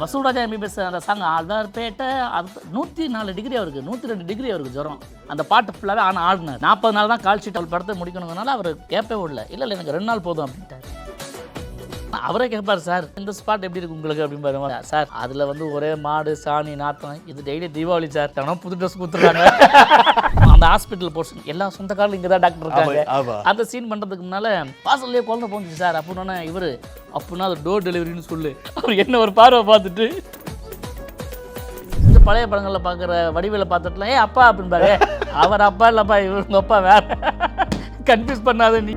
Vasoolraja MBBS அந்த song Alwarpet அது நூற்றி நாலு டிகிரி அவருக்கு நூற்றி ரெண்டு டிகிரி அவருக்கு ஜுரம். அந்த பாட்டு ஃபுல்லாகவே ஆனால் ஆடினார் நாற்பது நாள் தான் கால் ஷீட் அவள் படத்தை முடிக்கணுங்கனால அவர் கேட்பே விடல. இல்லை இல்லை எனக்கு ரெண்டு நாள் போதும் அப்படின்ட்டார். அவரே கேட்பார் சார் இந்த ஸ்பாட் எப்படி இருக்கு உங்களுக்கு? அப்படின்னு சார் அதில் வந்து ஒரே மாடு சாணி நாத்தம் இது டெய்லி தீபாவளி சார். தினம் புது ட்ரெஸ் கொடுத்துருக்காங்க. அந்த ஹாஸ்பிட்டல் போர்ஷன் எல்லா சொந்தக்காரங்களும் இங்கே தான் டாக்டர் இருக்காங்க. அந்த சீன் பண்ணுறதுக்கு முன்னால் வாசல்லே குழந்தை போந்துச்சு சார். அப்படின்னா இவர் அப்படின்னா அது டோர் டெலிவரின்னு சொல்லு. அவர் என்ன ஒரு பார்வை பார்த்துட்டு இந்த பழைய படங்களில் பார்க்குற வடிவேல பார்த்துட்டுலாம் ஏ அப்பா அப்படின்பாரு அவர் அப்பா இல்லைப்பா இவர் உங்கள் அப்பா வேற. கன்ஃபியூஸ் பண்ணாத நீ.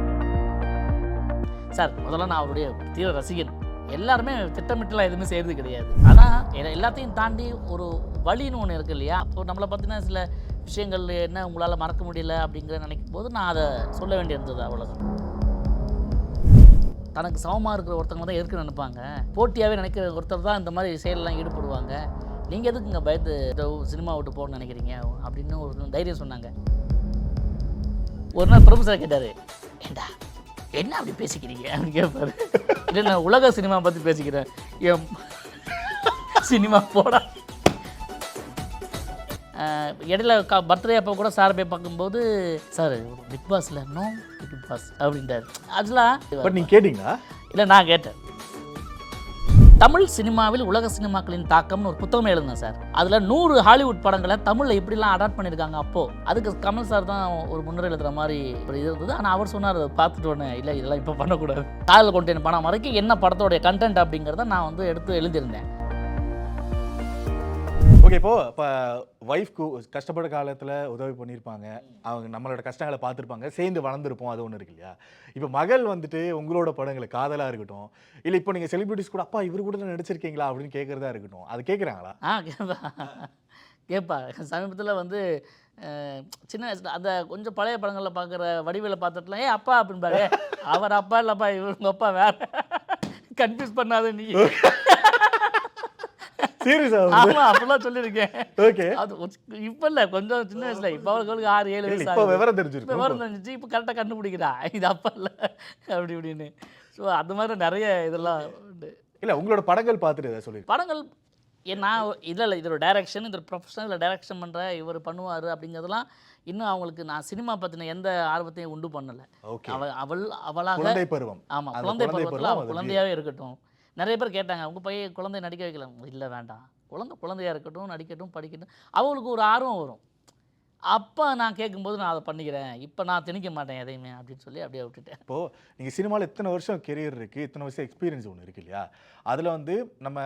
சார் முதல்ல நான் அவருடைய தீவிர ரசிகன். எல்லாருமே திட்டமிட்டுலாம் எதுவுமே செய்கிறது கிடையாது. ஆனால் எல்லாத்தையும் தாண்டி ஒரு வழின்னு ஒன்று இருக்கு இல்லையா? அப்போ நம்மளை பார்த்தீங்கன்னா சில விஷயங்கள் என்ன உங்களால் மறக்க முடியல அப்படிங்கிற நினைக்கும் போது நான் அதை சொல்ல வேண்டியிருந்தது அவ்வளோதான் தனக்கு சமமாக இருக்கிற ஒருத்தவங்க தான் எதுக்கு நினைப்பாங்க. போட்டியாகவே நினைக்கிற ஒருத்தர் தான் இந்த மாதிரி செயலெலாம் ஈடுபடுவாங்க. நீங்கள் எதுக்குங்க பயந்து இந்த சினிமா விட்டு போகணும்னு நினைக்கிறீங்க? அப்படின்னு ஒரு தைரியம் சொன்னாங்க. ஒரு நாள் பிரபு சார் கேட்டார் ஏண்டா என்ன அப்படி பேசிக்கிறீங்க? அப்படின்னு கேட்பாரு இல்லை நான் உலக சினிமா பற்றி பேசிக்கிறேன். என் சினிமா போடா. இடையில கா பர்த்டே அப்போ கூட சார் போய் பார்க்கும்போது சார் பிக் பாஸில் நோ பிக் பாஸ் அப்படின்ட்டார் அதெல்லாம் பட் நீங்க கேட்டீங்களா? இல்லை நான் கேட்டேன். தமிழ் சினிமாவில் உலக சினிமாக்களின் தாக்கம்னு ஒரு புத்தகம் எழுதினேன் சார். அதில் நூறு ஹாலிவுட் படங்களை தமிழில் எப்படிலாம் அடாப்ட் பண்ணியிருக்காங்க அப்போது அதுக்கு கமல் சார் தான் ஒரு முன்னுரை எழுதுகிற மாதிரி ஒரு இது இருந்தது. ஆனால் அவர் சொன்னார் அதை பார்த்துட்டு உடனே இல்லை இதெல்லாம் இப்போ பண்ணக்கூடாது. காதல் கொண்டேன் படம் வரைக்கும் என்ன படத்தோடைய கண்டென்ட் அப்படிங்கிறத நான் வந்து எடுத்து எழுதியிருந்தேன். ஓகே இப்போ இப்போ ஒய்ஃப்க்கு கஷ்டப்பட்ட காலத்தில் உதவி பண்ணியிருப்பாங்க அவங்க நம்மளோட கஷ்டங்களை பார்த்துருப்பாங்க. சேர்ந்து வளர்ந்துருப்போம். அது ஒன்று இருக்கு இல்லையா? இப்போ மகள் வந்துட்டு உங்களோட படங்களை காதலாக இருக்கட்டும். இல்லை இப்போ நீங்கள் செலிபிரிட்டிஸ் கூட அப்பா இவர் கூட நடிச்சிருக்கீங்களா? அப்படின்னு கேட்குறதா இருக்கட்டும். அது கேட்குறாங்களா ஆ கேட்பா கேட்பா சமீபத்தில் வந்து சின்ன வயசுல அந்த கொஞ்சம் பழைய படங்களில் பார்க்குற வடிவில் பார்த்துட்டுலாம் ஏ அப்பா அப்படின்பாரு அவர் அப்பா இல்லைப்பா இவர் உங்கள் அப்பா வேற. கன்ஃபியூஸ் பண்ணாத நீ. சீரியஸா ஆமா அப்படிலாம் சொல்லியிருக்கேன் ஓகே அது இப்ப இல்ல கொஞ்சம் சின்ன வயசுல. இப்ப அவர்களுக்கு ஆறு ஏழு வயசு இப்போ. விவரம் இப்ப தெரிஞ்சிருக்கும் விவரம் தெரிஞ்சிச்சு இப்போ கரெக்டாக கண்டுபிடிக்கிறா. இது அப்பா இல்லை. அப்படி இப்படின்னு. ஸோ அது மாதிரி நிறைய இதெல்லாம் உண்டு. இல்லை உங்களோட படங்கள் பார்த்துட்டு எதாவது சொல்லியிருக்கேன் படங்கள் நான் இல்லை இல்லை இதோட டைரக்ஷன் இதோட ப்ரொஃபஷனல் டைரக்ஷன் பண்ணுற இவர் பண்ணுவார் அப்படிங்கிறதெல்லாம் இன்னும் அவங்களுக்கு நான் சினிமா பற்றின எந்த ஆர்வத்தையும் உண்டு பண்ணலை. அவள் அவள் அவளாக பருவம். ஆமாம் குழந்தை பருவத்தில் குழந்தையாகவே இருக்கட்டும். நிறைய பேர் கேட்டாங்க உங்கள் பையன் குழந்தை நடிக்க வைக்கலாம் இல்லை வேண்டாம். குழந்தை குழந்தையா இருக்கட்டும் நடிக்கட்டும் படிக்கட்டும். அவங்களுக்கு ஒரு ஆர்வம் வரும். அப்போ நான் கேட்கும்போது நான் அதை பண்ணிக்கிறேன். இப்போ நான் திணிக்க மாட்டேன் எதையுமே அப்படின்னு சொல்லி அப்படியே விட்டுட்டேன். இப்போது நீங்கள் சினிமாவில் இத்தனை வருஷம் கெரியர் இருக்குது இத்தனை வருஷம் எக்ஸ்பீரியன்ஸ் ஒன்று இருக்கு இல்லையா? அதில் வந்து நம்ம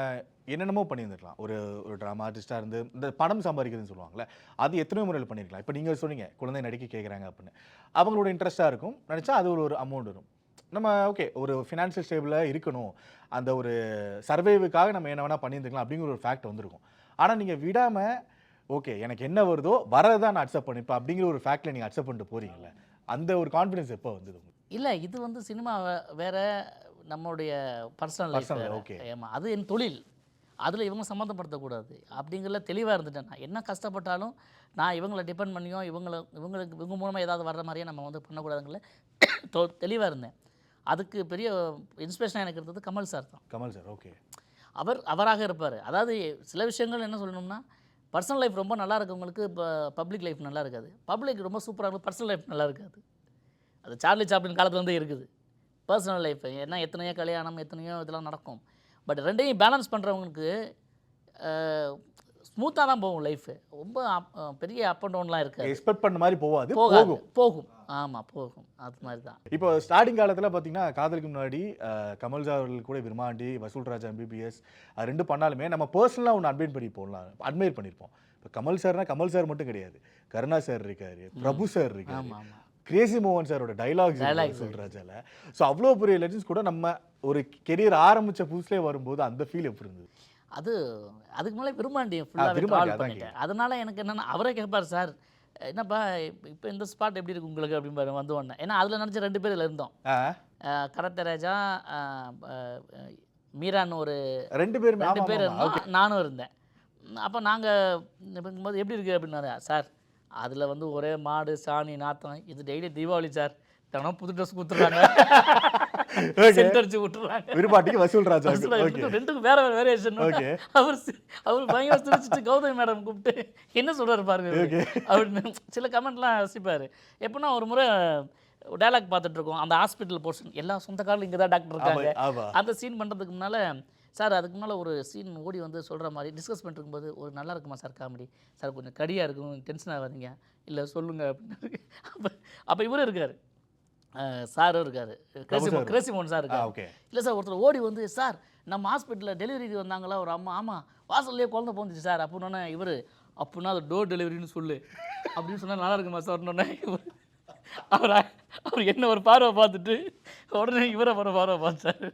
என்னென்னமோ பண்ணியிருந்துருக்கலாம். ஒரு ஒரு ட்ராமா ஆர்டிஸ்டாக இருந்து இந்த பணம் சம்பாதிக்கிறதுன்னு சொல்லுவாங்களே அது எத்தனை முறையில் பண்ணியிருக்கலாம். இப்போ நீங்கள் சொன்னீங்க குழந்தை நடிக்க கேட்குறாங்க அப்படின்னு. அவங்களோட இன்ட்ரெஸ்ட்டாக இருக்கும். நினச்சா அது ஒரு ஒரு அமௌண்ட் வரும். நம்ம ஓகே ஒரு ஃபினான்ஷியல் ஸ்டேபிளாக இருக்கணும். அந்த ஒரு சர்வைவுக்காக நம்ம என்ன வேணால் பண்ணியிருந்துக்கலாம் அப்படிங்கிற ஒரு ஃபேக்ட் வந்திருக்கும். ஆனால் நீங்கள் விடாமல் ஓகே எனக்கு என்ன வருதோ வரதை நான் அக்செப்ட் பண்ணிப்பேன் அப்படிங்கிற ஒரு ஃபேக்டில் நீங்கள் அக்செப்ட் பண்ணிட்டு போறீங்கல்ல. அந்த ஒரு கான்ஃபிடன்ஸ் எப்போ வந்தது இல்லை இது வந்து சினிமா வேற நம்மளுடைய பர்சனல் லைஃப் okay. ஆமாம் அது என் தொழில். அதில் இவங்க சம்மந்தப்படுத்தக்கூடாது. அப்படிங்கிறதுல தெளிவாக இருந்துட்டேன் நான். என்ன கஷ்டப்பட்டாலும் நான் இவங்களை டிபெண்ட் பண்ணியோ இவங்களை இவங்களுக்கு இவங்க மூலமாக ஏதாவது வர்ற மாதிரியே நம்ம வந்து பண்ணக்கூடாதுங்கள தெளிவாக இருந்தேன். அதுக்கு பெரிய இன்ஸ்பிரேஷனாக எனக்கு இருந்தது கமல் சார் தான். கமல் சார் ஓகே அவர் அவராக இருப்பார். அதாவது சில விஷயங்கள் என்ன சொல்லணும்னா பர்சனல் லைஃப் ரொம்ப நல்லா இருக்கவங்களுக்கு இப்போ பப்ளிக் லைஃப் நல்லா இருக்காது. பப்ளிக் ரொம்ப சூப்பராக இருக்கும் பர்சனல் லைஃப் நல்லா இருக்காது. அது சார்லி சாப்ளின் காலத்துலேருந்தே இருக்குது. பர்சனல் லைஃப் ஏன்னா எத்தனையோ கல்யாணம் எத்தனையோ இதெல்லாம் நடக்கும். பட் ரெண்டையும் பேலன்ஸ் பண்ணுறவங்களுக்கு ஸ்மூத்தாக தான் போகும் லைஃபு ரொம்ப பெரிய அப் அண்ட் டவுன்லாம் இருக்காது. எக்ஸ்பெக்ட் பண்ண மாதிரி போகாது போகும். போகும். ஆமாம் போகும். அது மாதிரி தான். இப்போ ஸ்டார்டிங் காலத்தில் பார்த்தீங்கன்னா காதலுக்கு முன்னாடி கமல் சார் அவர்கள் கூட விருமாண்டி வசூல் ராஜா எம்பிபிஎஸ் அது ரெண்டு பண்ணாலுமே நம்ம பர்சனலாக ஒன்று அட்மைட் பண்ணி போடலாம் அட்மைர் பண்ணியிருப்போம் இப்போ கமல் சார்னா கமல் சார் மட்டும் கிடையாது. கருணா சார் இருக்காரு பிரபு சார் இருக்காரு. கிரேசி மோகன் சாரோட டைலாக்ஸ். வசூல் ராஜால. ஸோ அவ்வளோ பெரிய லெஜன்ஸ் கூட நம்ம ஒரு கெரியர் ஆரம்பிச்ச புதுசுலேயே வரும்போது அந்த ஃபீல் எப்படி இருந்தது? அது அதுக்கு மேலே விரும்பாண்டி ஃபுல்லாகவே அதான் பண்ணிட்டேன். அதனால எனக்கு என்னென்னா அவரே கேட்பார் சார் என்னப்பா இப்போ இந்த ஸ்பாட் எப்படி இருக்கு உங்களுக்கு? அப்படிம்பாரு வந்து உடனே. ஏன்னா அதில் நினச்ச ரெண்டு பேர் இதுல இருந்தோம். கரத்த ராஜா மீரான்னு ஒரு ரெண்டு பேருமே ரெண்டு பேர் இருந்தோம் நானும் இருந்தேன். அப்போ நாங்கள் இருக்கும்போது எப்படி இருக்குது அப்படின்னாரு சார் அதில் வந்து ஒரே மாடு சாணி நாத்தம் இது டெய்லி தீபாவளி சார். தினம் புது ட்ரெஸ் கொடுத்துருக்காங்க Okay. சென்ட் அடிச்சு விட்டுறாங்க. விருப்பாட்டிக்கு வசூல் ராஜா ஓகே. ரெண்டுக்கும் வேற வேற வேரியேஷன் Okay. அவர் அவர் பயங்கர சிரிச்சிட்டு கௌதமி மேடம் கூப்பிட்டு என்ன சொல்றாரு பாருங்க. அப்படின்னு சில கமெண்ட்லாம் ரசிப்பாரு. எப்படின்னா ஒரு முறை டைலாக் பார்த்துட்டு இருக்கோம். அந்த ஹாஸ்பிட்டல் போர்ஷன் எல்லா சொந்தக்காரங்களும் இங்கே தான் டாக்டர் இருக்காங்க. அந்த சீன் பண்ணுறதுக்கு முன்னால் சார் அதுக்கு முன்னால் ஒரு சீன் ஓடி வந்து சொல்கிற மாதிரி டிஸ்கஸ் பண்ணிட்டு இருக்கும்போது ஒரு நல்லா இருக்குமா சார் காமெடி சார் கொஞ்சம் கடியாக இருக்கும் டென்ஷன் ஆகாதீங்க. இல்லை சொல்லுங்க அப்படின்னு. அப்போ அப்போ இவரும் இருக்கார். சாரும் இருக்கார். Crazy sir. கிரேசி மோகன் சார் இருக்கார். ஓகே. இல்லை சார் ஒருத்தர் ஓடி வந்து சார் நம்ம ஹாஸ்பிட்டலில் டெலிவரிக்கு வந்தாங்களா? ஒரு அம்மா ஆமாம் வாசல்லே குழந்தை போந்துச்சு சார். அப்படின்னோடனே இவர் அப்படின்னா அது டோர் டெலிவரின்னு சொல்லு. அப்படின்னு சொன்னால் நல்லா இருக்குமா சார்னோடனே இவர் அவர் அவர் என்ன ஒரு பார்வை பார்த்துட்டு உடனே இவரை ஒரு பார்வை பார்த்தாரு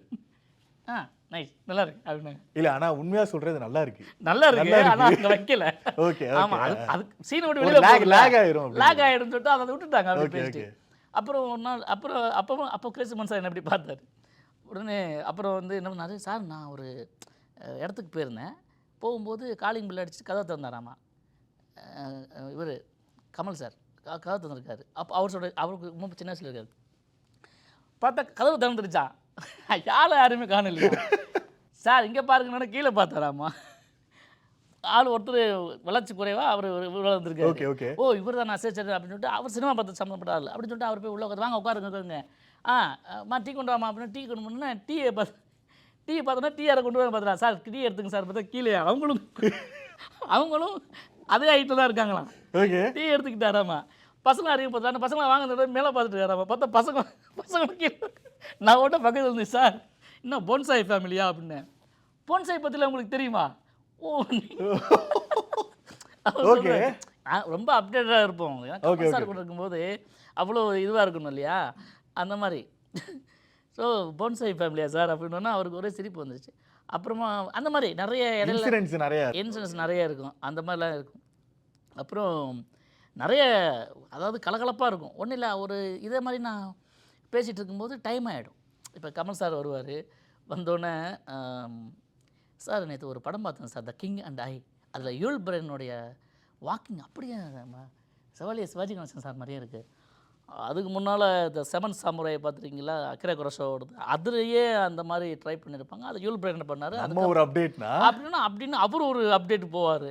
ஆ நைஸ் நல்லா இருக்கு. அப்படின்னாங்க இல்ல ஆனா உண்மையா சொல்றது நல்லா இருக்கு. நல்லா இருக்கு. ஆனால் அங்கே வைக்கல. ஓகே ஆமா ஓகே அது அது சீனை விட்டு வெளியில ஆயிரும் அப்படி. லாக் ஆயிடும் சொல்லிட்டு அதை விட்டுட்டாங்க அப்படி பேசிட்டு. அப்புறம் ஒரு நாள் அப்புறம் அப்போ அப்போ கிரேசி சார் என்ன எப்படி பார்த்தாரு? உடனே அப்புறம் வந்து என்ன பண்ணார்? சார் நான் ஒரு இடத்துக்கு போயிருந்தேன். போகும்போது காலிங் பில் அடிச்சுட்டு கதவை திறந்தாராமா? இவர் கமல் சார் கதை திறந்துருக்காரு. அப்போ அவர் சொல்ற அவருக்கு ரொம்ப சின்ன வயசில் இருக்காரு. பார்த்தா கதவு திறந்துருச்சான் யாரும் யாருமே காணலையா? சார் இங்கே பாருங்கன்னா கீழே பார்த்தாராமா? ஆள் ஒருத்தர் வளர்ச்சி குறைவா அவர் இவ்வளோ வந்திருக்காரு ஓகே ஓகே. ஓ இவர் தான் நான் சரி சரி அப்படின்னு சொல்லிட்டு அவர் சினிமா பார்த்து சம்மந்தப்பட்ட ஆள் அப்படின்னு சொல்லிட்டு அவர் போய் உள்ள உட்காந்து வாங்க உட்காருங்க ஆ அம்மா டீ கொண்டு வாமா அப்படின்னு டீ கொண்டு போனா டீயை பார்த்து டீ பார்த்தோன்னா டீ யாரை கொண்டு வர பார்த்துடா சார் டீ எடுத்துங்க சார். பார்த்தா கீழே அவங்களும் அவங்களும் அதே ஐட்டில் தான் இருக்காங்களாம். ஓகே. டீ எடுத்துக்கிட்டாராமா. பசங்க அறிவு பார்த்தா பசங்க வாங்க மேலே பார்த்துட்டு இருக்காராமா. பார்த்தா பசங்க பசங்க கீழே நான் ஓட்ட பக்கத்தில் இருந்தேன் சார் இன்னும் போன்சாய் ஃபேமிலியா அப்படின்னு. போன்சாய் பற்றில உங்களுக்கு தெரியுமா? ஓ "ஆ, ரொம்ப அப்டேட்டடாக இருப்போம். கமல் சார். கூட இருக்கும்போது அவ்வளோ இதுவாக இருக்கணும் இல்லையா? அந்த மாதிரி. ஸோ போன்சாய் ஃபேமிலியா சார் அப்படின்னா அவருக்கு ஒரே சிரிப்பு வந்துருச்சு. அப்புறமா அந்த மாதிரி நிறைய இன்சிடென்ட்ஸ் நிறைய. இன்சூரன்ஸ் நிறைய இருக்கும். அந்த மாதிரிலாம் இருக்கும். அப்புறம் நிறைய அதாவது கலகலப்பாக இருக்கும். ஒன்றும் இல்லை ஒரு இதே மாதிரி நான் பேசிகிட்டு இருக்கும்போது டைம் ஆகிடும் இப்போ கமல் சார் வருவார். வந்தோடனே சார் நேற்று ஒரு படம் பார்த்தேன் sir the king and I அதில் யூல் பிரனுடைய வாக்கிங் அப்படியே செவாலிய சிவாஜி கணேசன் சார் மாதிரியே இருக்குது அதுக்கு முன்னால் இந்த செவன் சாமுராயை பார்த்துருக்கீங்களா? அக்கிரே குரஷோடது அதுலேயே அந்த மாதிரி ட்ரை பண்ணியிருப்பாங்க அதை யூல் பிரன் பண்ணார்? நம்ம ஒரு அப்டேட்னா அப்படின்னா அப்படின்னு அவர் ஒரு அப்டேட் போவார்.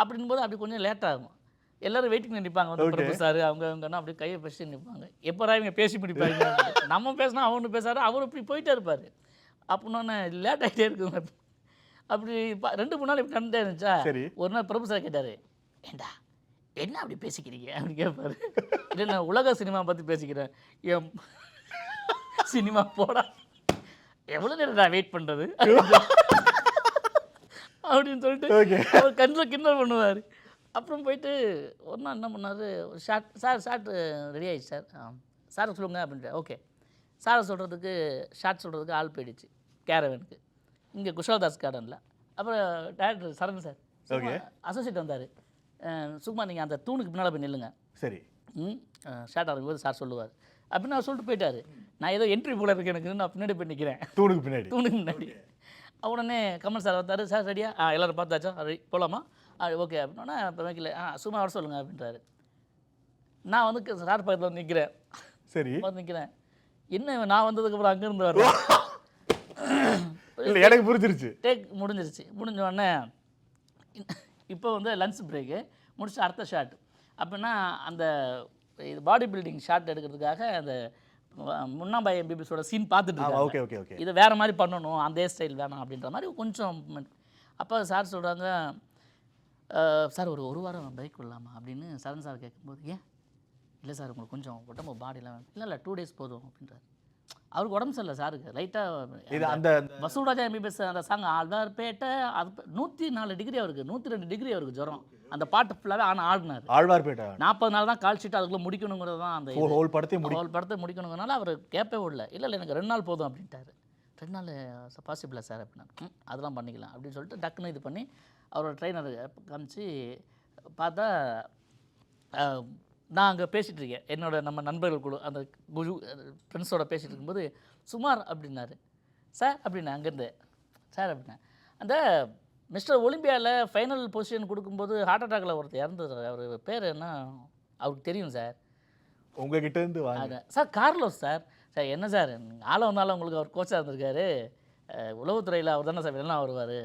அப்படின் போது அப்படி கொஞ்சம் லேட் ஆகும். எல்லாரும் வெயிட்டிங் நிற்பாங்க வந்து. பிரபு சார் அவங்க அவங்கன்னா அப்படியே கையை பேசி நிற்பாங்க எப்போரா இவங்க பேசி முடிப்பாங்க? நம்ம பேசினா அவனு பேசாரு அவர் இப்படி போயிட்டே இருப்பார். அப்படின்னா லேட் ஆகிட்டே இருக்குங்க. அப்படி ரெண்டு மூணு நாள் இப்படி நடந்தே இருந்துச்சா? சரி. ஒரு நாள் பிரபு சார் கேட்டார் ஏண்டா என்ன அப்படி பேசிக்கிறீங்க? அப்படின்னு கேட்பாரு இல்லை நான் உலக சினிமா பற்றி பேசிக்கிறேன். என் சினிமா போடா. எவ்வளோ நேரம் நான் வெயிட் பண்ணுறது அப்படின்னு சொல்லிட்டு அவர் கண்ணில் கிண்டல் பண்ணுவார். அப்புறம் போயிட்டு ஒரு நாள் என்ன பண்ணார்? ஒரு ஷார்ட் சார் ஷார்ட் ரெடி ஆயிடுச்சு சார் சாரை சொல்லுங்க அப்படின்ட்டு ஓகே சாரை சொல்கிறதுக்கு ஷார்ட் சொல்கிறதுக்கு ஆள் போயிடுச்சு கேரவனுக்கு இங்கே குஷால்தாஸ் கார்டனில் அப்புறம் டேரக்டர் சரண் சார். அசோசியேட் வந்தார். சும்மா நீங்கள் அந்த தூணுக்கு பின்னால் போய் நில்லுங்க. சரி. ம் ஷார்ட் ஆகும்போது சார் சொல்லுவார். அப்படின்னு அவர் சொல்லிட்டு போயிட்டாரு. நான் ஏதோ என்ட்ரி போல இருக்கு எனக்கு நான் பின்னாடி போய் நிற்கிறேன் தூணுக்கு பின்னாடி. தூணுக்கு முன்னாடி. உடனே கமல் சார் வந்தார். சார் ரெடியா ஆ எல்லோரும் பார்த்தாச்சா? போகலாமா ஓகே அப்படின்னா இப்போ வைக்கல. ஆ சும்மா வர சொல்லுங்க அப்படின்றாரு. நான் வந்து சார் பக்கத்தில் வந்து நிற்கிறேன் சரி. வந்து நிற்கிறேன் என்ன நான் வந்ததுக்கப்புறம் அங்கேருந்து வரேன் இல்ல எனக்கு புரிஞ்சிருச்சு. டேக் முடிஞ்சிருச்சு. முடிஞ்ச உடனே இப்போ வந்து லஞ்ச் பிரேக்கு முடிச்சு அடுத்த ஷாட் அப்படின்னா அந்த இது பாடி பில்டிங் ஷாட் எடுக்கிறதுக்காக அந்த முன்னாபாய் எம்பிபிஸோட சீன் பார்த்துட்டு ஓகே ஓகே ஓகே இதை வேறு மாதிரி பண்ணணும் அந்த ஸ்டைல் வேணாம் அப்படின்ற மாதிரி கொஞ்சம் அப்போ சார் சொல்கிறாங்க சார் ஒரு ஒரு வாரம் பைக் விடலாமா? அப்படின்னு சரண் சார் கேட்கும்போது ஏன்? இல்லை சார் உங்களுக்கு கொஞ்சம் உடம்பு பாடிலாம் இல்லை இல்லை டூ டேஸ் போதும் அப்படின்றார். அவருக்கு உடம்பு சரியில்லை சாருக்கு இது லைட்டாக அந்த வசூல்ராஜா எம்பிபிஎஸ் அந்த சாங் ஆழ்வார்பேட்டை அது நூற்றி நாலு டிகிரி அவருக்கு நூற்றி ரெண்டு டிகிரி அவருக்கு ஜுரம். அந்த பாட்டு ஃபுல்லாகவே ஆனால் ஆடினார் ஆழ்வார்பேட்டை நாற்பது நாள் தான் கால் ஷீட் அதுக்குள்ளே முடிக்கணுங்கிறது தான் அந்த இது. ஹோல் முடி அவள் படத்தை முடிக்கணுங்கனால அவர் கேட்பே விடல. இல்லை இல்லை எனக்கு ரெண்டு நாள் போதும் அப்படின்ட்டாரு. ரெண்டு நாள் பாசிபிளா சார் அப்படின்னா "ம், அதெல்லாம் பண்ணிக்கலாம் அப்படின்னு சொல்லிட்டு டக்குன்னு இது பண்ணி அவரோட ட்ரெயினர் காமிச்சு பார்த்தா நான் அங்கே பேசிகிட்டு இருக்கேன். என்னோட நம்ம நண்பர்கள் குழு அந்த குழு ஃப்ரெண்ட்ஸோட பேசிகிட்டு இருக்கும்போது சுமார் அப்படின்னாரு. சார் அப்படின்னா அங்கேருந்து சார் அப்படின்னா. அந்த மிஸ்டர் ஒலிம்பியாவில் ஃபைனல் பொசிஷன் கொடுக்கும்போது ஹார்ட் அட்டாக்ல ஒருத்தர் இறந்தது அவர் பேர் என்ன? அவருக்கு தெரியும் சார். உங்ககிட்ட இருந்து வாங்க. Sir Carlos sir. சார் என்ன சார்? ஆள வந்தாலும் உங்களுக்கு அவர் கோச்சாக இருந்திருக்காரு. உளவுத்துறையில் அவர் தானே சார் வெளிலாம் வருவார்.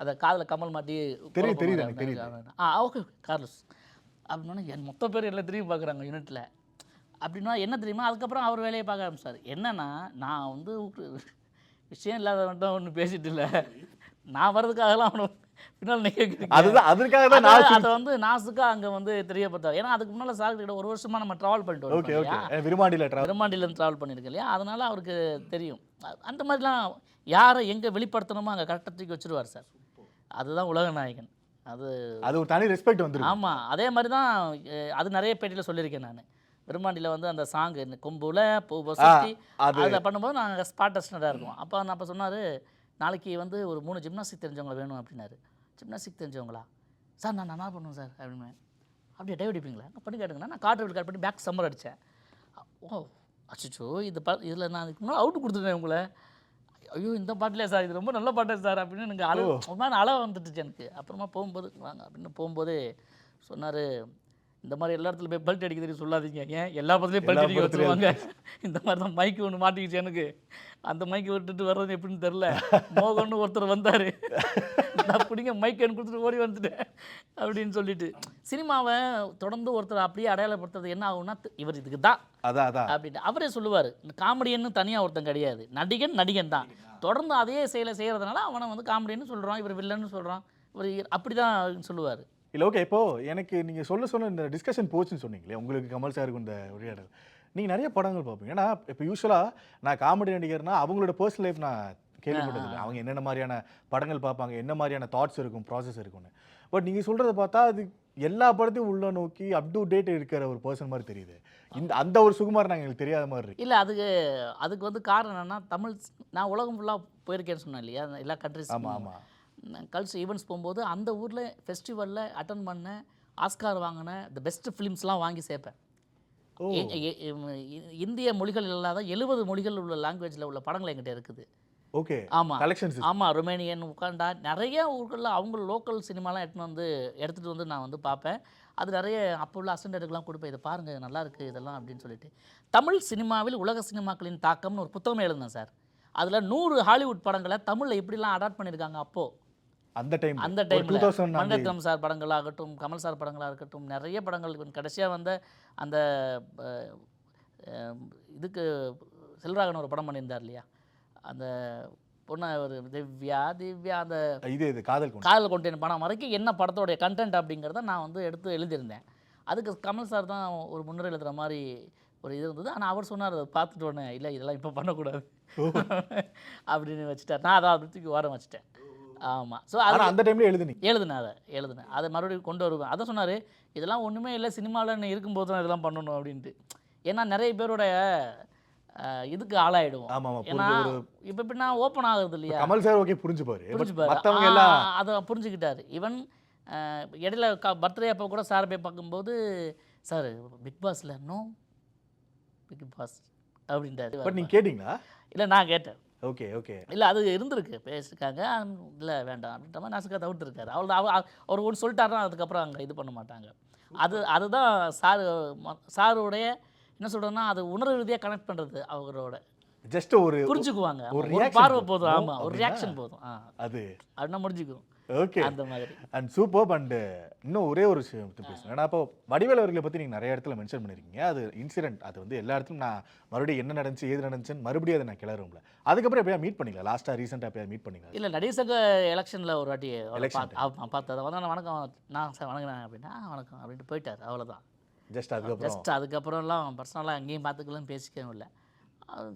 அதை காதில் கமல் மாட்டி தெரியும், வராது. ஆ ஓகே. கார்லஸ். அப்படின்னா என் மொத்த பேர் எல்லாம் திரும்பி பார்க்குறாங்க யூனிட்டில் அப்படின்னா என்ன தெரியுமா? அதுக்கப்புறம் அவர் வேலையை பார்க்க ஆரம்பிச்சார். என்னன்னா நான் வந்து விஷயம் இல்லாத மட்டும் ஒன்று பேசிட்டு இல்லை. நான் வர்றதுக்காகலாம் அவனை பின்னால் அதுதான் அதுக்காக தான் அதை வந்து நாசுக்கா அங்கே வந்து தெரியப்படுத்தார் ஏன்னா அதுக்கு முன்னால் சார் கிட்ட ஒரு வருஷமா நம்ம ட்ராவல் பண்ணிட்டு வரோம் ஓகே ஓகே விருமாண்டியில் ட்ராவல் பெருமாண்டிலேருந்து ட்ராவல் பண்ணியிருக்கேன் இல்லையா? அதனால அவருக்கு தெரியும். அந்த மாதிரிலாம் யாரை எங்கே வெளிப்படுத்தணுமோ அங்கே கரெக்டாக தூக்கி வச்சிருவார் சார் அதுதான் உலக நாயகன். அது அது ஒரு தனி ரெஸ்பெக்ட் வந்துருக்கு ஆமாம் அதே மாதிரி தான் அது நிறைய பேட்டியில் சொல்லியிருக்கேன் நான். பெருமாண்டியில் வந்து அந்த சாங்கு கொம்புல பூ சுற்றி அது. பண்ணும்போது நாங்கள் ஸ்பாட் அஸ்டண்டாக இருக்கோம். அப்போ நான் அப்போ சொன்னார் நாளைக்கு வந்து ஒரு மூணு ஜிம்னாஸ்டிக் தெரிஞ்சவங்க வேணும் அப்படின்னாரு. ஜிம்னாஸ்டிக் தெரிஞ்சவங்களா? சார் நான் நல்லா பண்ணுவேன் சார் அப்படின்னு. அப்படியே டைவ் அடிப்பீங்களா? பண்ணி காட்டுங்கண்ணா நான் காட்டு வீடு கட் பண்ணி பேக் சம்மர் அடித்தேன் ஓ அச்சோ இது பா இதில் நான் இதுக்கு முன்னாடி அவுட் கொடுத்துட்டேன் உங்களை. ஐயோ இந்த பாட்டிலே சார்? இது ரொம்ப நல்ல பாட்டே சார் அப்படின்னு எனக்கு அளவு ஒரு மாதிரி அளவு வந்துட்டுச்சு எனக்கு. அப்புறமா போகும்போது வாங்க அப்படின்னு போகும்போது சொன்னார் இந்த மாதிரி எல்லா இடத்துல போய் பெல்ட் அடிக்க சொல்லாதீங்க. ஏன்? எல்லா பக்கத்துலேயும் பெல்ட் அடிக்க வச்சுருவாங்க. இந்த மாதிரி தான் மைக்கு ஒன்று மாட்டிக்கிச்சு எனக்கு. அந்த மைக்கை விட்டுட்டு வர்றது எப்படின்னு தெரில மோகன்னு ஒருத்தர் வந்தார். நான் பிடிங்க மைக் எனக்கு கொடுத்துட்டு ஓடி வந்துட்டேன். அப்படின்னு சொல்லிட்டு. சினிமாவை தொடர்ந்து ஒருத்தர் அப்படியே அடையாளப்படுத்துறது என்ன ஆகும்னா இவர் இதுக்கு தான். அதான் அதான். அப்படின்னு அவரே சொல்லுவார் இந்த காமெடியன்னு தனியாக ஒருத்தன் கிடையாது. நடிகன் நடிகன் தான். தொடர்ந்து அதே செயலை செய்கிறதுனால அவனை வந்து காமெடின்னு சொல்கிறான் இவர் வில்லன்னு சொல்கிறான் இவர் அப்படி தான் சொல்லுவார். இல்லை ஓகே இப்போ எனக்கு நீங்கள் சொல்ல சொன்ன இந்த டிஸ்கஷன் போச்சுன்னு சொன்னீங்களே உங்களுக்கு கமல் சாருக்கு இந்த உரையாடல். நீங்கள் நிறைய படங்கள் பார்ப்பீங்க. ஏன்னா இப்போ யூஸ்வலாக நான் காமெடி நடிகர்னா அவங்களோட பர்சனல் லைஃப் நான் கேள்விப்பட்டதில்லை அவங்க என்னென்ன மாதிரியான படங்கள் பார்ப்பாங்க என்ன மாதிரியான தாட்ஸ் இருக்கும் ப்ராசஸ் இருக்கும்னு. பட் நீங்கள் சொல்கிறத பார்த்தா அது எல்லா படத்தையும் உள்ள நோக்கி அப் டு டேட் இருக்கிற ஒரு பர்சன் மாதிரி தெரியுது. இந்த அந்த ஒரு சுகுமார் நாங்கள் எங்களுக்கு தெரியாத மாதிரி இருக்கு. இல்லை அதுக்கு அதுக்கு வந்து காரணம் என்னன்னா தமிழ் நான் உலகம் ஃபுல்லாக போயிருக்கேன்னு சொன்னேன் இல்லையா? எல்லா கண்ட்ரிஸ் ஆமாம் ஆமாம் கல்ச்சர் ஈவெண்ட்ஸ் போகும்போது அந்த ஊரில் ஃபெஸ்டிவலில் அட்டன் பண்ண ஆஸ்கார் வாங்கின த பெஸ்ட் ஃபிலிம்ஸ்லாம் வாங்கி சேர்ப்பேன். இந்திய மொழிகள் இல்லாத எழுபது மொழிகள் உள்ள லாங்குவேஜில் உள்ள படங்கள் என்கிட்ட இருக்குது. ஓகே. ஆமாம் கலெக்ஷன்ஸ் ஆமாம் ரொமேனியன் உக்காண்டா நிறைய ஊர்களில் அவங்க லோக்கல் சினிமாலாம் எடுத்துன்னு வந்து எடுத்துகிட்டு வந்து நான் வந்து பார்ப்பேன். அது நிறைய அப்போ உள்ள அசண்டருக்குலாம் கொடுப்பேன். இதை பாருங்கள் நல்லா இருக்குது இதெல்லாம் அப்படின்னு சொல்லிட்டு. தமிழ் சினிமாவில் உலக சினிமாக்களின் தாக்கம்னு ஒரு புத்தகம் எழுதினேன் சார். அதில் நூறு ஹாலிவுட் படங்களை தமிழில் எப்படிலாம் அடாப்ட் பண்ணியிருக்காங்க அப்போது அந்த டைம் அந்த டூ டைமில் தௌசண்ட் மணிரத்னம் சார் படங்களாகட்டும் கமல் சார் படங்களாக இருக்கட்டும் நிறைய படங்கள் கடைசியாக வந்த அந்த இதுக்கு செல்வராகவன் ஒரு படம் பண்ணியிருந்தார் இல்லையா? அந்த பொண்ணு ஒரு திவ்யா திவ்யா அந்த இது இது காதல் காதல் கொண்டேன் படம். வரைக்கும் என்ன படத்தோடைய கண்டென்ட் அப்படிங்கிறத நான் வந்து எடுத்து எழுதியிருந்தேன். அதுக்கு கமல் சார் தான் ஒரு முன்னுரை எழுதுகிற மாதிரி ஒரு இது இருந்தது. ஆனால் அவர் சொன்னார் அதை பார்த்துட்டு உடனே இல்லை இதெல்லாம் இப்போ பண்ணக்கூடாது. அப்படின்னு வச்சுட்டார். நான் அதை அப்படி தூக்கி ஓரம் வச்சுட்டேன். ஆமாம் ஸோ அது அந்த டைம்ல எழுதுனீங்க. எழுதுனேன் அதை எழுதுனேன். அதை மறுபடியும் கொண்டு வருவேன். அதை சொன்னார் இதெல்லாம் ஒன்றுமே இல்லை சினிமாவில் இருக்கும்போது தான் இதெல்லாம் பண்ணணும் அப்படின்ட்டு. ஏன்னா நிறைய பேரோட இதுக்கு ஆளாயிடுவோம். ஆமா ஆமா ஏன்னா இப்போ எப்படின்னா ஓப்பன் ஆகுது இல்லையா? கமல் சார் ஓகே புரிஞ்சுப்பாரு. புரிஞ்சுப்பாரு. அதை புரிஞ்சுக்கிட்டாரு. ஈவன் இடையில க பர்த்டே அப்போ கூட சார் போய் பார்க்கும்போது சார் பிக் பாஸில் நோ பிக் பாஸ் அப்படின்ட்டாரு. பட் நீங்க கேட்டிங்களா? இல்லை நான் கேட்டேன். Okay okay. இல்லை அது இருந்திருக்கு. பேசியிருக்காங்க இல்லை வேண்டாம் அப்படின்ற மாதிரி நாசுக்கா தவிர்த்து இருக்காரு அவள் அவ அவர் ஒன்று சொல்லிட்டாருன்னா அதுக்கப்புறம் அங்கே இது பண்ண மாட்டாங்க. அது அதுதான் சார் சாருடைய என்ன சொல்கிறேன்னா அது உணர்வு ரீதியாக கனெக்ட் பண்ணுறது அவரோட. ஜஸ்ட் ஒரு புரிஞ்சுக்குவாங்க. ஒரு பார்வை போதும். ஆமாம் ஒரு? ரியாக்ஷன் போதும். ஆ. அது அப்படின்னா முடிஞ்சுக்கும். ஓகே. அந்த மாதிரி. அண்ட் சூப்பர் அண்ட் இன்னும் ஒரே ஒரு விஷயம் பத்தி பேசுறேன் ஏன்னா இப்போ வடிவேல் அவர்களை பத்தி நீங்க நிறைய இடத்துல மென்ஷன் பண்ணிருக்கீங்க. அது இன்சிடென்ட் அது வந்து எல்லா இடத்துலயும் நான் மறுபடியும் என்ன நடந்துச்சு ஏது நடந்துச்சுன்னு மறுபடியும் அதை நான் கிளறும்ல அதுக்கப்புறம் எப்பயா மீட் பண்ணிக்கலாம் லாஸ்டா ரீசெண்டா எப்பயா மீட் பண்ணிக்கலாம் இல்லை நடிகர் சங்க எலெக்ஷனில் ஒரு வாட்டி ஆமா, பார்த்தது நான் வணக்கம் நான் சார் வணங்கினேன் அப்படின்னா "ஆ, வணக்கம் அப்படின்ட்டு போயிட்டார். அவ்வளோதான் ஜஸ்ட் அதுக்கப்புறம். ஜஸ்ட் அதுக்கப்புறம்லாம் பர்சனலாக எங்கேயும் பார்த்துக்கலாம் பேசிக்கவும் இல்லை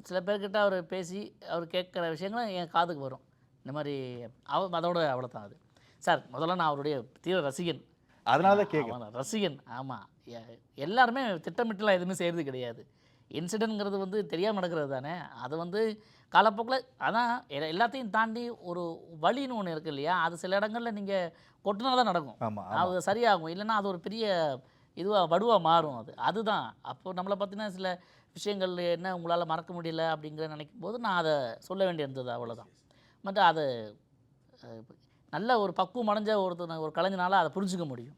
சில பேர்கிட்ட அவர் பேசி அவர் கேட்குற விஷயங்களும் என் காதுக்கு வரும். இந்த மாதிரி அவ அதோட அவ்வளோதான் அது. சார் முதல்ல நான் அவருடைய தீவிர ரசிகன். அதனால தான் கேட்க ரசிகன். ஆமாம் எல்லாருமே திட்டமிட்டுலாம் எதுவுமே செய்கிறது கிடையாது. இன்சிடென்ட்ங்கிறது வந்து தெரியாமல் நடக்கிறது தானே. அது வந்து காலப்போக்கில் அதான் எ- எல்லாத்தையும் தாண்டி ஒரு வழின்னு ஒன்று இருக்கு இல்லையா? அது சில இடங்களில் நீங்கள் கொட்டினா தான் நடக்கும் அது சரியாகும். இல்லைன்னா அது ஒரு பெரிய இதுவாக வடுவாக மாறும் அது. அதுதான். அப்போ நம்மளை பற்றின சில விஷயங்கள் என்ன உங்களால் மறக்க முடியல அப்படிங்கிற நினைக்கும் போது நான் அதை சொல்ல வேண்டியிருந்தது அவ்வளோதான் மற்ற அது நல்ல ஒரு பக்குவம் அடைஞ்ச ஒருத்தர் ஒரு கலைஞனால அதை புரிஞ்சுக்க முடியும்.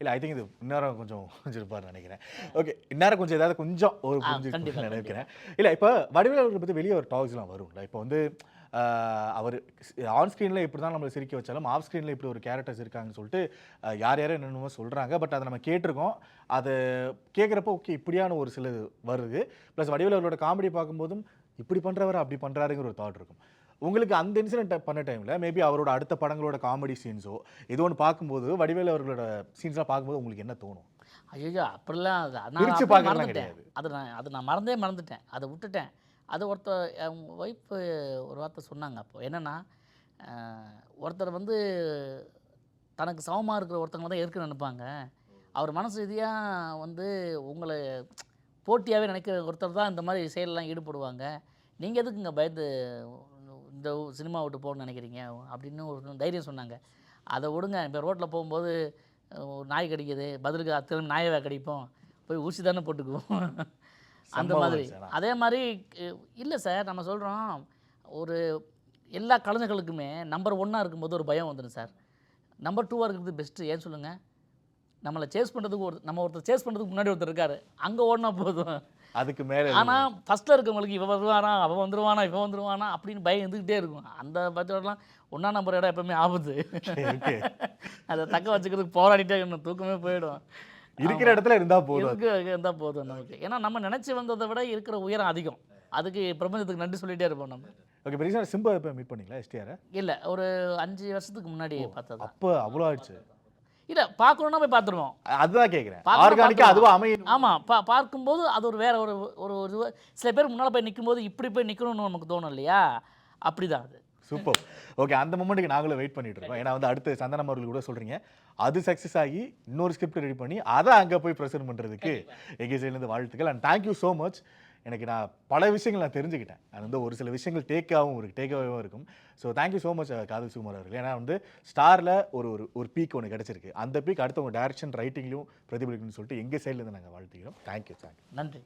இல்லை ஐ திங்க் இது இந்நேரம் கொஞ்சம் இருப்பார்னு நினைக்கிறேன். ஓகே இந்நேரம் கொஞ்சம் ஏதாவது கொஞ்சம் ஒரு ஆ, புரிஞ்சு கண்டிப்பா, நினைக்கிறேன். இல்லை இப்போ வடிவேல் அவர்களை பற்றி வெளியே ஒரு டாக்ஸ்லாம் வரும்ல. இப்போ வந்து அவர் ஆன் ஸ்க்ரீனில் இப்படி தான் நம்மளை சிரிக்க வச்சாலும் ஆஃப் ஸ்க்ரீனில் இப்படி ஒரு கேரக்டர்ஸ் இருக்காங்கன்னு சொல்லிட்டு யார் யாரும் என்னென்னமோ சொல்கிறாங்க பட் அதை நம்ம கேட்டிருக்கோம். அதை கேட்குறப்ப ஓகே இப்படியான ஒரு சில வருது. ப்ளஸ் வடிவேல் அவர்களோட காமெடி பார்க்கும்போதும் இப்படி பண்ணுறவர் அப்படி பண்ணுறாருங்கிற ஒரு தாட் இருக்கும். உங்களுக்கு அந்த இன்சிடென்ட் பண்ண டைமில் மேபி அவரோட அடுத்த படங்களோட காமெடி சீன்ஸோ ஏதோ ஒன்று பார்க்கும்போது வடிவேல் அவர்களோட சீன்ஸ்லாம் பார்க்கும்போது உங்களுக்கு என்ன தோணும்? ஐயோ அப்படிலாம் அது நான் மறந்துட்டேன். அது நான் அது நான் மறந்தே மறந்துட்டேன். அதை விட்டுட்டேன். அது ஒருத்தர் அவங்க ஒய்ஃபு ஒரு வார்த்தை சொன்னாங்க அப்போ. என்னென்னா ஒருத்தர் வந்து தனக்கு சமமாக இருக்கிற ஒருத்தவங்க தான் இருக்குன்னு நினைப்பாங்க. அவர் மனசு ரீதியாக வந்து உங்களை போட்டியாகவே நினைக்கிற ஒருத்தர் தான் இந்த மாதிரி செயலெல்லாம் ஈடுபடுவாங்க. நீங்கள் எதுக்குங்க பயந்து இந்த சினிமா விட்டு போகணும்னு நினைக்கிறீங்க? அப்படின்னு ஒரு தைரியம் சொன்னாங்க. அதை விடுங்க இப்போ ரோட்டில் போகும்போது நாய் கடிக்குது பதிலுக்கு திரும்ப நாயவே கடிப்போம். போய் ஊசி தானே போட்டுக்குவோம். அந்த மாதிரி. அதே மாதிரி இல்லை சார் நம்ம சொல்கிறோம் ஒரு எல்லா கலைஞர்களுக்குமே நம்பர் ஒன்னாக இருக்கும்போது ஒரு பயம் வந்துடும் சார். நம்பர் டூவாக இருக்கிறது பெஸ்ட்டு ஏன் சொல்லுங்கள் நம்மளை சேஸ் பண்ணுறதுக்கு ஒரு நம்ம ஒருத்தர் சேஸ் பண்ணுறதுக்கு முன்னாடி ஒருத்தர் இருக்காரு. அங்கே ஓடினா போதும். அதுக்கு மேலே ஆனால் ஃபஸ்ட்டில் இருக்கவங்களுக்கு இவன் வருவானா அவன் வந்துருவானா இவன் வந்துருவானா அப்படின்னு பயம் இருந்துக்கிட்டே இருக்கும். அந்த பட்சம்லாம் ஒன்றா நம்பர் இடம் எப்பவுமே ஆபத்து. அதை தக்க வச்சுக்கிறதுக்கு போராடிட்டே இருக்கணும். தூக்கமே போயிடும். இருக்கிற இடத்துல இருந்தா போதும். இருந்தால் போதும் நமக்கு ஏன்னா நம்ம நினச்சி வந்ததை விட இருக்கிற உயரம் அதிகம். அதுக்கு பிரபஞ்சத்துக்கு நன்றி சொல்லிட்டே இருப்போம் நம்ம. ஓகே பெரிய சிம்பா இப்போ மீட் பண்ணீங்களா எஸ்டிஆர் இல்லை ஒரு அஞ்சு வருஷத்துக்கு முன்னாடி பார்த்தது? அப்போ அவ்வளோ ஆயிடுச்சு. இல்லை பார்க்கணுன்னா போய் பார்த்துருவோம். அதுதான் கேட்குறேன் பார்க்கணும், ஆர்கானிக்கா பார்க்கணும். அதுவா அமையும் ஆமாம் பா பார்க்கும்போது அது ஒரு வேற ஒரு ஒரு ஒரு சில பேர் முன்னால் போய் நிக்கும்போது இப்படி போய் நிற்கணும்னு நமக்கு தோணும் இல்லையா? அப்படிதான் அது. சூப்பர் ஓகே அந்த மொமெண்ட்டுக்கு நாங்களும் வெயிட் பண்ணிட்டு இருக்கோம். ஏன்னா வந்து அடுத்து சந்தனம் அவர்கள் கூட சொல்றீங்க. அது சக்ஸஸ் ஆகி இன்னொரு ஸ்கிரிப்ட் ரெடி பண்ணி அதை அங்கே போய் ப்ரெசென்ட் பண்ணுறதுக்கு சைட்லேருந்து வாழ்த்துக்கள். அண்ட் தேங்க்யூ ஸோ மச் எனக்கு நான் பல விஷயங்கள் நான் தெரிஞ்சுக்கிட்டேன். அது வந்து ஒரு சில விஷயங்கள் டேக்காகவும் இருக்கு டேக்காகவும் இருக்கும். ஸோ தேங்க்யூ ஸோ மச் காதல் சுகுமார் அவர்கள். ஏன்னா வந்து ஸ்டாரில் ஒரு ஒரு ஒரு பீக் ஒன்று கிடச்சிருக்கு. அந்த பீக் அடுத்தவங்க டேரக்ஷன் ரைட்டிங்லையும் பிரதிபலிக்கணும்னு சொல்லிட்டு எங்கள் சைட்லேருந்து நாங்கள் வாழ்த்துக்கிறோம் தேங்க்யூ தேங்க்யூ நன்றி.